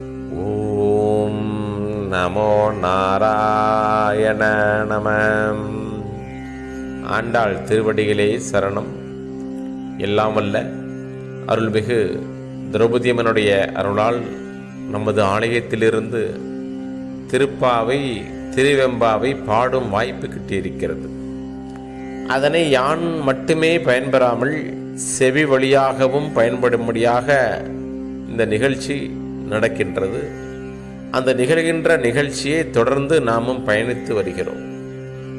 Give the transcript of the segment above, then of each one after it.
ஓம் நமோ நாராயண நம. ஆண்டாள் திருவடிகளே சரணம். எல்லாம் வல்ல அருள்மிகு திரௌபதியம்மனுடைய அருளால் நமது ஆலயத்திலிருந்து திருப்பாவை திருவெம்பாவை பாடும் வாய்ப்பு கிட்டியிருக்கிறது. அதனை யான் மட்டுமே பயன்பெறாமல் செவி வழியாகவும் பயன்படும்படியாக இந்த நிகழ்ச்சி நடக்கின்றது. அந்த நிகழ்கின்ற நிகழ்ச்சியை தொடர்ந்து நாமும் பயணித்து வருகிறோம்.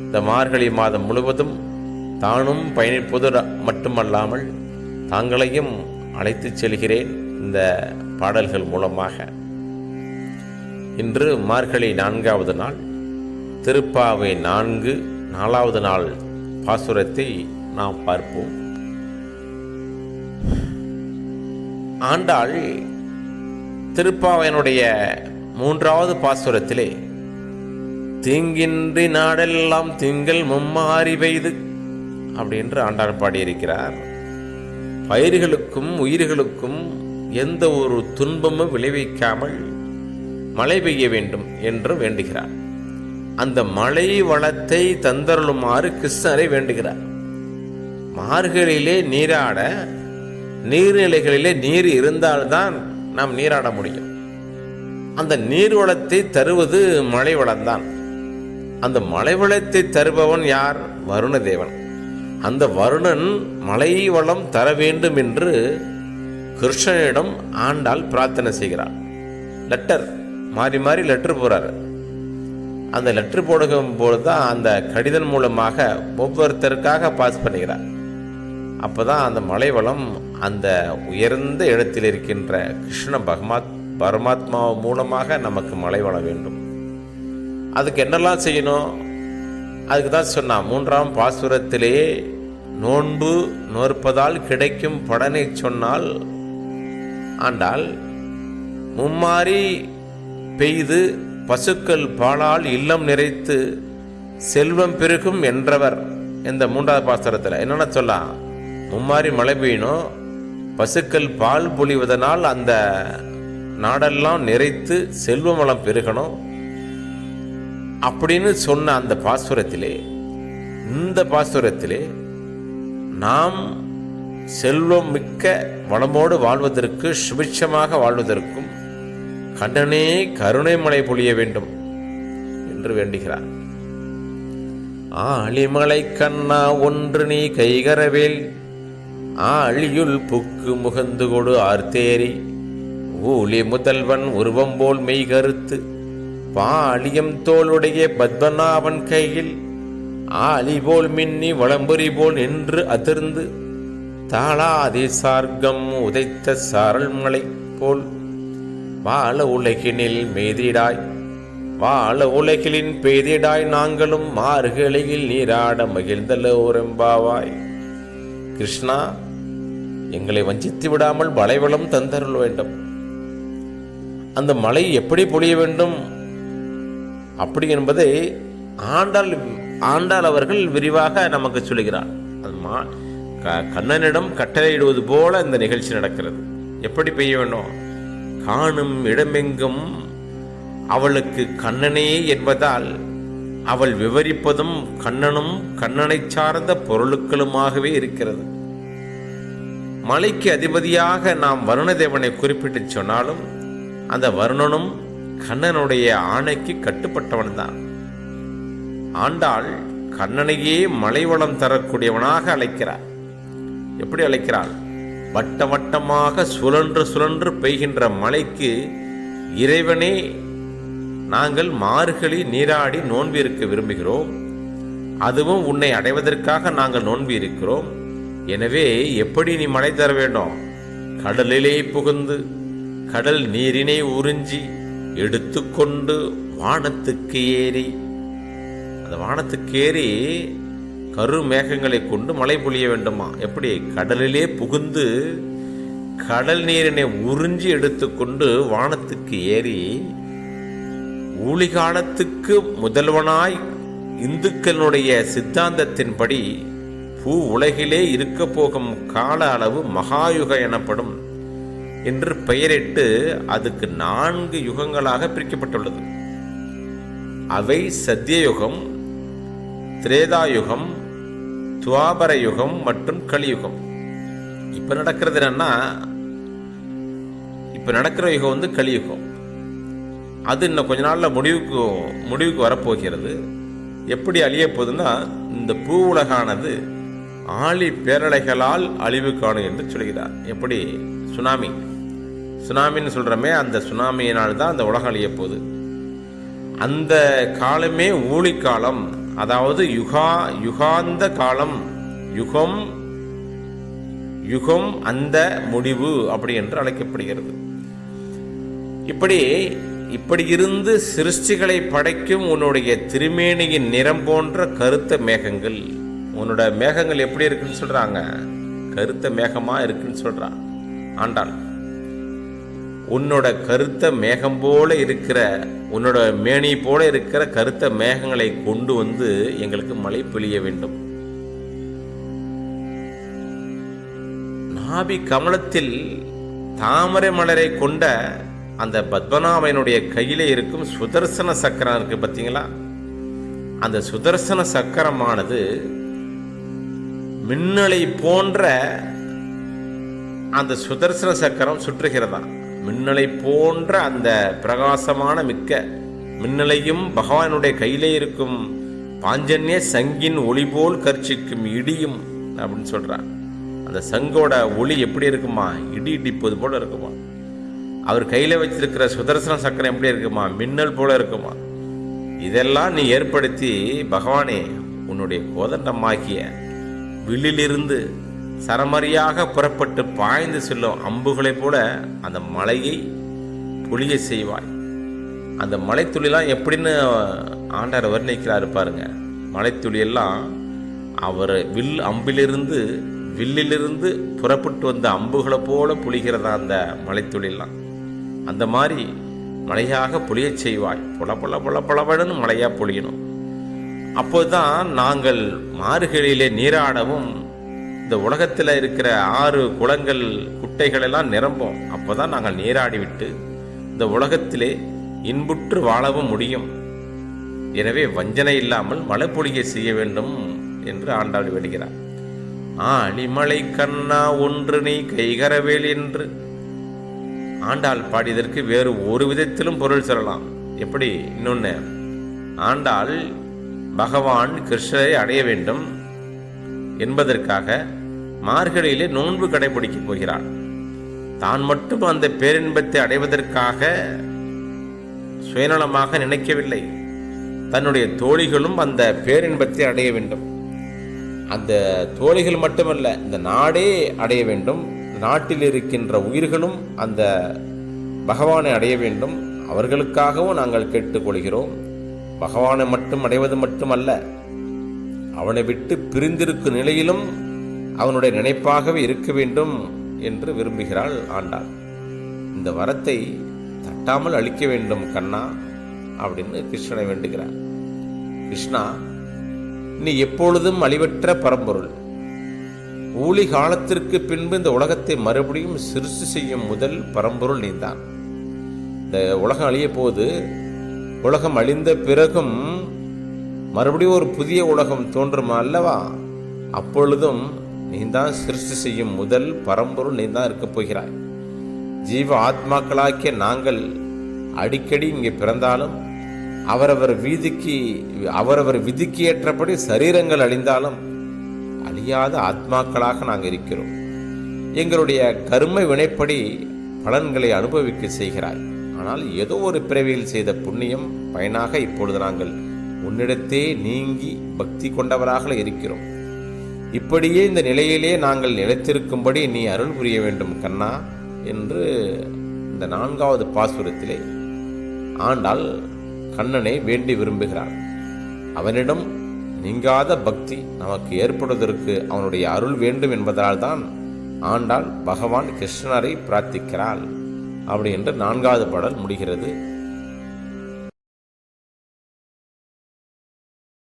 இந்த மார்கழி மாதம் முழுவதும் தானும் பயணிப்பது மட்டுமல்லாமல் தாங்களையும் அழைத்துச் செல்கிறேன் இந்த பாடல்கள் மூலமாக. இன்று மார்கழி நான்காவது நாள் திருப்பாவை நான்கு நாலாவது நாள் பாசுரத்தை நாம் பார்ப்போம். ஆண்டாள் திருப்பாவையனுடைய மூன்றாவது பாசுரத்திலே தீங்கின்றி நாடெல்லாம் திங்கள் மும்மாறி பெய்து அப்படின்று ஆண்டாள் பாடியிருக்கிறார். பயிர்களுக்கும் உயிர்களுக்கும் எந்த ஒரு துன்பமும் விளைவிக்காமல் மழை பெய்ய வேண்டும் என்று வேண்டுகிறார். அந்த மழை வளத்தை தந்தருளுமாறு கிருஷ்ணரை வேண்டுகிறார். மார்களிலே நீராட நீர்நிலைகளிலே நீர் இருந்தால்தான் நாம் நீராட முடியும். அந்த நீர் வளத்தை தருவது மழை வளம்தான் அந்த மழை வளத்தை தருபவன் யார்? வருணதேவன். அந்த வருணன் மழை வளம் தர வேண்டும் என்று கிருஷ்ணனிடம் ஆண்டாள் பிரார்த்தனை செய்கிறார். லெட்டர் மாறி மாறி லெட்டர் போறாரு. அந்த லெட்டர் போடும் போது தான் அந்த கடிதம் மூலமாக ஒவ்வொருத்தருக்காக பாஸ் பண்ணுகிறார். அப்போதான் அந்த மலை வளம் அந்த உயர்ந்த இடத்தில் இருக்கின்ற கிருஷ்ண பகமாத் பரமாத்மா மூலமாக நமக்கு மலை வள வேண்டும். அதுக்கு என்னெல்லாம் செய்யணும்? அதுக்கு தான் சொன்னால் மூன்றாம் பாசுரத்திலேயே நோன்பு நோற்பதால் கிடைக்கும் படனை சொன்னால் ஆண்டால் மும்மாறி பெய்து பசுக்கள் பாலால் இல்லம் நிறைத்து செல்வம் பெருகும் என்றவர். இந்த மூன்றாவது பாசுரத்தில் என்னென்ன சொல்லலாம் மும்மாரி மழை பெய்யணும் பசுக்கள் பால் பொழிவதனால் அந்த நாடெல்லாம் நிறைத்து செல்வமலம் பெருகணும் அப்படின்னு சொன்ன அந்த பாசுரத்திலே இந்த பாசுரத்திலே நாம் செல்வம் மிக்க வளமோடு வாழ்வதற்கு சுபிட்சமாக வாழ்வதற்கும் கண்ணனே கருணை மழை பொழிய வேண்டும் என்று வேண்டுகிறார். ஆளிமலை கண்ணா ஒன்று நீ கைகரவேல் ஆழியுள் புக்கு முகந்து கொடு ஆர்த்தேரி. ஊழி முதல்வன் உருவம் போல் மெய் கருத்து. பாலியம் தோளுடைய பத்மநாபன் கையில். ஆலி போல் மின்னி வளம்புரி போல் நின்று அதிர்ந்து. தாளாதி சார்க்கம் உதைத்த சாரல் மலை போல். வாழ உலகினில் மேதிடாய். வாழ உலகிலின் பெய்திடாய் நாங்களும் மார்கழியில் நீராட மகிழ்ந்தலோரெம்பாவாய் கிருஷ்ணா எங்களை வஞ்சித்து விடாமல் வளைவளம் தந்தருள் வேண்டும். அந்த மழை எப்படி பொழிய வேண்டும்? அப்படி என்பதை ஆண்டாள் ஆண்டாள் அவர்கள் விரிவாக நமக்கு சொல்லுகிறார் அது மா க- கண்ணனிடம் கட்டளையிடுவது போல இந்த நிகழ்ச்சி நடக்கிறது. எப்படி பெய்ய வேண்டும் காணும் இடமெங்கும் அவளுக்கு கண்ணனே என்பதால் அவள் விவரிப்பதும் கண்ணனும் கண்ணனை சார்ந்த பொருளுக்களுமாகவே இருக்கிறது. மலைக்கு அதிபதியாக நாம் வருணதேவனை குறிப்பிட்டு சொன்னாலும் அந்த வருணனும் கண்ணனுடைய ஆணைக்கு கட்டுப்பட்டவன்தான். ஆண்டாள் கண்ணனையே மலைவளம் தரக்கூடியவனாக அழைக்கிறார். எப்படி அழைக்கிறாள்? வட்ட வட்டமாக சுழன்று சுழன்று பெய்கின்ற மலைக்கு இறைவனே நாங்கள் மார்கழி நீராடி நோன்பு இருக்க விரும்புகிறோம். அதுவும் உன்னை அடைவதற்காக நாங்கள் நோன்பு இருக்கிறோம். எனவே எப்படி நீ மழை தர வேண்டும்? கடலிலே புகுந்து கடல் நீரினை உறிஞ்சி எடுத்துக்கொண்டு வானத்துக்கு ஏறி. அந்த வானத்துக்கு ஏறி கரு மேகங்களை கொண்டு மழை பொழிய வேண்டுமா? எப்படி? கடலிலே புகுந்து கடல் நீரினை உறிஞ்சி எடுத்துக்கொண்டு வானத்துக்கு ஏறி ஊழிகாலத்துக்கு முதல்வனாய் இந்துக்களுடைய சித்தாந்தத்தின்படி பூ உலகிலே இருக்க போகும் கால அளவு மகாயுக எனப்படும் என்று பெயரிட்டு அதுக்கு நான்கு யுகங்களாக பிரிக்கப்பட்டுள்ளது. அவை சத்தியயுகம் திரேதாயுகம் துவாபர யுகம் மற்றும் கலியுகம். இப்ப நடக்கிறது என்னன்னா இப்ப நடக்கிற யுகம் வந்து கலியுகம். அது இன்னும் கொஞ்ச நாள்ல முடிவுக்கு முடிவுக்கு வரப்போகிறது. எப்படி அழிய போகுதுன்னா இந்த பூ உலகானது ஆழி பேரலைகளால் அழிவு காணும் என்று சொல்கிறார். எப்படி? சுனாமி. சுனாமின்னு சொல்கிறோமே அந்த சுனாமியினால் தான் அந்த உலகம் அழிய போகுது. அந்த காலமே ஊழிக் காலம். அதாவது யுகா யுகாந்த காலம். யுகம் யுகம் அந்த முடிவு அப்படி என்று அழைக்கப்படுகிறது. இப்படி இப்படி இருந்து சிருஷ்டிகளை படைக்கும் உன்னுடைய திருமேனியின் நிறம் போன்ற கருத்த மேகங்கள். உன்னோட மேகங்கள் எப்படி இருக்குன்னு சொல்றாங்க. கருத்த மேகமா இருக்குன்னு சொல்கிறான் ஆண்டாள் உன்னோட கருத்த மேகம் போல இருக்கிற உன்னோட மேனி போல இருக்கிற கருத்த மேகங்களை கொண்டு வந்து எங்களுக்கு மழை பொழிய வேண்டும். நாபி கமலத்தில் தாமரை மலரை கொண்ட அந்த பத்மநாபனுடைய கையில இருக்கும் சுதர்சன சக்கரம் இருக்கு பார்த்தீங்களா? அந்த சுதர்சன சக்கரமானது மின்னலை போன்ற அந்த சுதர்சன சக்கரம் சுற்றுகிறதா? மின்னலை போன்ற அந்த பிரகாசமான மிக்க மின்னலையும் பகவானுடைய கையிலே இருக்கும் பாஞ்சன்ய சங்கின் ஒளி போல் கர்ச்சிக்கும் இடியும் அப்படின்னு சொல்றார். அந்த சங்கோட ஒளி எப்படி இருக்குமா? இடி இடிப்பது போல இருக்குமா? அவர் கையில வச்சிருக்கிற சுதர்சன சக்கரம் எப்படி இருக்குமா? மின்னல் போல இருக்குமா? இதெல்லாம் நீ ஏற்படுத்தி பகவானே உன்னுடைய கோதண்டமாகிய வில்லிலிருந்து சரமரியாக புறப்பட்டு பாய்ந்து செல்லும் அம்புகளைப் போல அந்த மலையை பொழிய செய்வாய். அந்த மலைத்துளிலாம் எப்படின்னு ஆண்டார் வர்ணிக்கிறாரு பாருங்க. மலைத்துளி எல்லாம் அவர் வில் அம்பிலிருந்து வில்லிலிருந்து புறப்பட்டு வந்த அம்புகளை போல புளிகிறதா அந்த மலைத்துளிலாம். அந்த மாதிரி மழையாக புளியச் செய்வாய். பொல பொல பொல புலவன்னு மழையாக பொழியணும். அப்போதுதான் நாங்கள் மார்கழியிலே நீராடவும் இந்த உலகத்தில் இருக்கிற ஆறு குளங்கள் குட்டைகள் எல்லாம் நிரம்பும். அப்போதான் நாங்கள் நீராடிவிட்டு இந்த உலகத்திலே இன்புற்று வாழவும் முடியும். எனவே வஞ்சனை இல்லாமல் மழை பொழிகை செய்ய வேண்டும் என்று ஆண்டாள் வேடுகிறார் ஆழிமலை கண்ணா ஒன்று நீ கைகரவேல் என்று. ஆண்டாள் பாடியதற்கு வேறு ஒரு விதத்திலும் பொருள் சொல்லலாம். எப்படி? இன்னொன்று ஆண்டாள் பகவான் கிருஷ்ணரை அடைய வேண்டும் என்பதற்காக மார்கழியிலே நோன்பு கடைபிடிக்கப் போகிறாள் தான் மட்டும் அந்த பேரின்பத்தை அடைவதற்காக சுயநலமாக நினைக்கவில்லை. தன்னுடைய தோழிகளும் அந்த பேரின்பத்தை அடைய வேண்டும். அந்த தோழிகள் மட்டுமல்ல இந்த நாடே அடைய வேண்டும். நாட்டில் இருக்கின்ற உயிர்களும் அந்த பகவானை அடைய வேண்டும். அவர்களுக்காகவும் நாங்கள் கேட்டுக்கொள்கிறோம். பகவானை மட்டும் அடைவது மட்டுமல்ல அவனை விட்டு பிரிந்திருக்கும் நிலையிலும் அவனுடைய நினைப்பாகவே இருக்க வேண்டும் என்று விரும்புகிறாள் ஆண்டாள். இந்த வரத்தை தட்டாமல் அளிக்க வேண்டும் கண்ணா அப்படின்னு கிருஷ்ணனை வேண்டுகிறார். கிருஷ்ணா நீ எப்பொழுதும் அழிவற்ற பரம்பொருள். ஊழி காலத்திற்கு பின்பு இந்த உலகத்தை மறுபடியும் சிறுசு செய்யும் முதல் பரம்பொருள் நீதான். இந்த உலகம் அழிய போது உலகம் அழிந்த பிறகும் மறுபடியும் ஒரு புதிய உலகம் தோன்றுமா அல்லவா? அப்பொழுதும் நீ தான் சிருஷ்டி செய்யும் முதல் பரம்பொருள் நீதான் இருக்கப் போகிறாய். ஜீவ ஆத்மாக்களாக்கிய நாங்கள் அடிக்கடி இங்கே பிறந்தாலும் அவரவர் வீதிக்கு அவரவர் விதிக்கு ஏற்றபடி சரீரங்கள் அழிந்தாலும் அழியாத ஆத்மாக்களாக நாங்கள் இருக்கிறோம். எங்களுடைய கர்ம வினைப்படி பலன்களை அனுபவிக்க செய்கிறாய். ஆனால் ஏதோ ஒரு பிறவியில் செய்த புண்ணியம் பயனாக இப்பொழுது நாங்கள் உன்னிடத்தே நீங்கி பக்தி கொண்டவராக இருக்கிறோம். இப்படியே இந்த நிலையிலே நாங்கள் நிலைத்திருக்கும்படி நீ அருள் புரிய வேண்டும் கண்ணா என்று இந்த நான்காவது பாசுரத்திலே ஆண்டாள் கண்ணனை வேண்டி விரும்புகிறார். அவனிடம் நீங்காத பக்தி நமக்கு ஏற்படுவதற்கு அவனுடைய அருள் வேண்டும் என்பதால்தான் ஆண்டாள் பகவான் கிருஷ்ணரை பிரார்த்திக்கிறாள். அப்படி என்று நான்காவது பாடல் முடிகிறது.